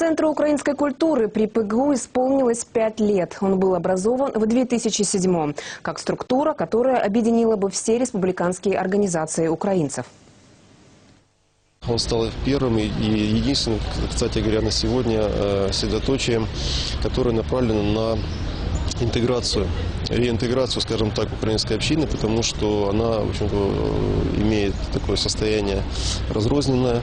Центру украинской культуры при ПГУ исполнилось пять лет. Он был образован в 2007 как структура, которая объединила бы все республиканские организации украинцев. Он стал первым и единственным, кстати говоря, на сегодня э, средоточием, которое направлено на интеграцию, реинтеграцию, скажем так, украинской общины, потому что она, в общем-то, э, имеет такое состояние разрозненное.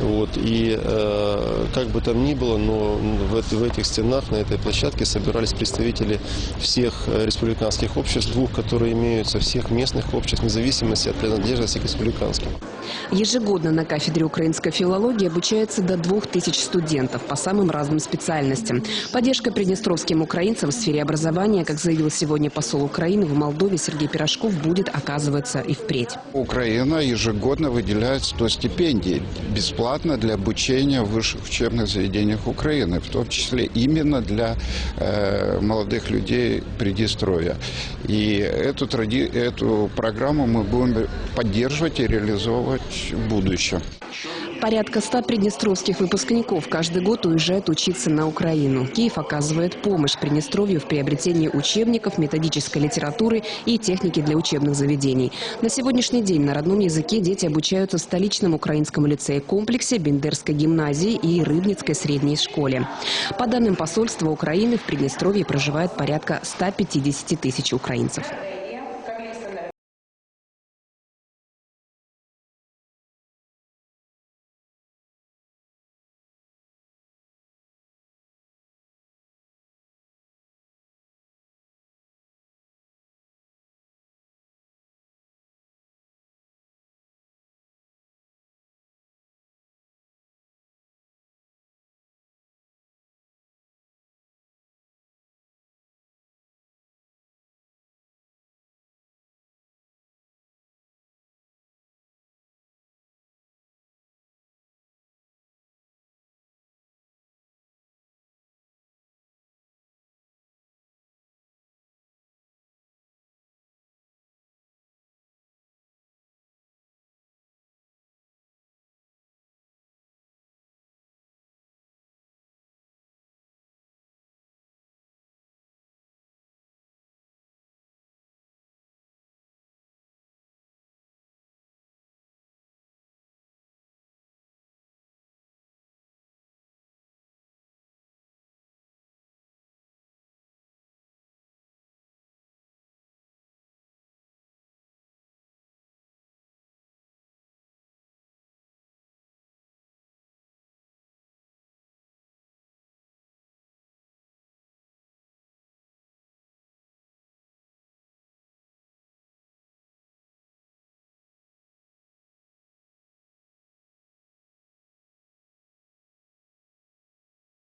Вот, и э, как бы там ни было, но в, в этих стенах, на этой площадке собирались представители всех э, республиканских обществ, двух, которые имеются, всех местных обществ, вне зависимости от принадлежности к республиканским. Ежегодно на кафедре украинской филологии обучается до двух тысяч студентов по самым разным специальностям. Поддержка приднестровским украинцам в сфере образования, как заявил сегодня посол Украины в Молдове Сергей Пирожков, будет оказываться и впредь. Украина ежегодно выделяет 100 стипендий бесплатно для обучения в высших учебных заведениях Украины, в том числе именно для э, молодых людей Приднестровья. И эту, тради- эту программу мы будем поддерживать и реализовывать в будущем. Порядка ста приднестровских выпускников каждый год уезжают учиться на Украину. Киев оказывает помощь Приднестровью в приобретении учебников, методической литературы и техники для учебных заведений. На сегодняшний день на родном языке дети обучаются в столичном украинском лицее-комплексе, Бендерской гимназии и Рыбницкой средней школе. По данным посольства Украины, в Приднестровье проживает порядка 150 тысяч украинцев.